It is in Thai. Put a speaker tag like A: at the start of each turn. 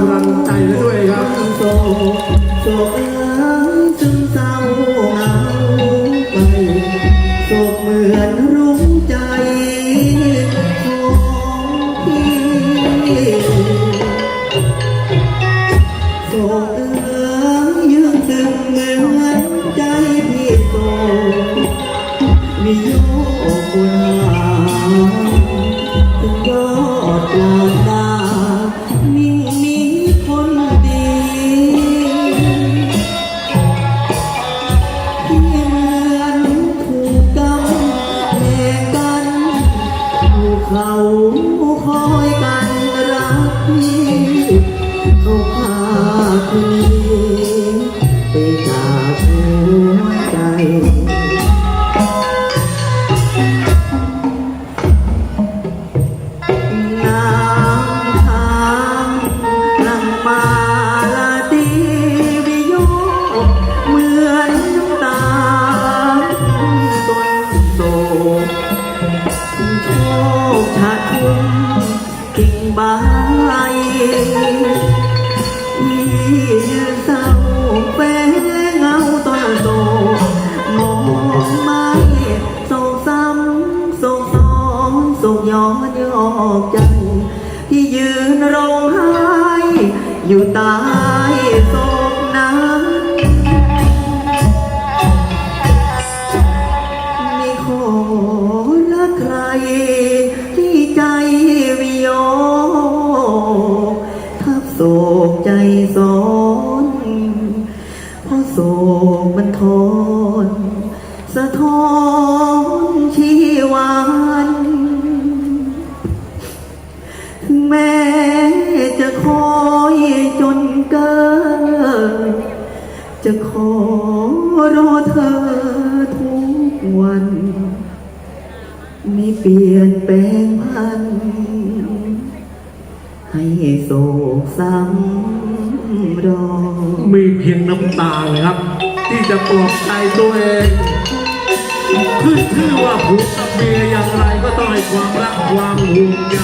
A: กำ
B: ลังใจด้วยครับ
A: โศกโศกเอ้ยซึมเศร้าเหงาไปโศกเหมือนรุ้งใจของพี่โศกเอ้ยยืนซึมเหมือนใจพี่โศกวิโยกบุญหาถึงยอดลางดาม เขาคอยกันรักพี่ ชคชาทุ่มกิ่งใบที่ยืนเศร้าแฝงเงาต้นโศกมองไม่โศกซ้ำโศกซ้อนโศกย้อนยอกใจที่ยืนร้องไห้อยู่ต้โกใจสอนเพราะโศกมันทน สะท้อนชีวันแม้จะคอยจนเกิน จะขอรอเธอทุกวัน ไม่เปลี่ยนแปลงพัน ให้โศกซ้ำรอ
B: มีเพียงน้ำตาเลยครับ ที่จะปลอบใจตัวเองขึ้นชื่อว่าผัวกับเมียอย่างไรก็ต้องให้ความรักความห่วงใย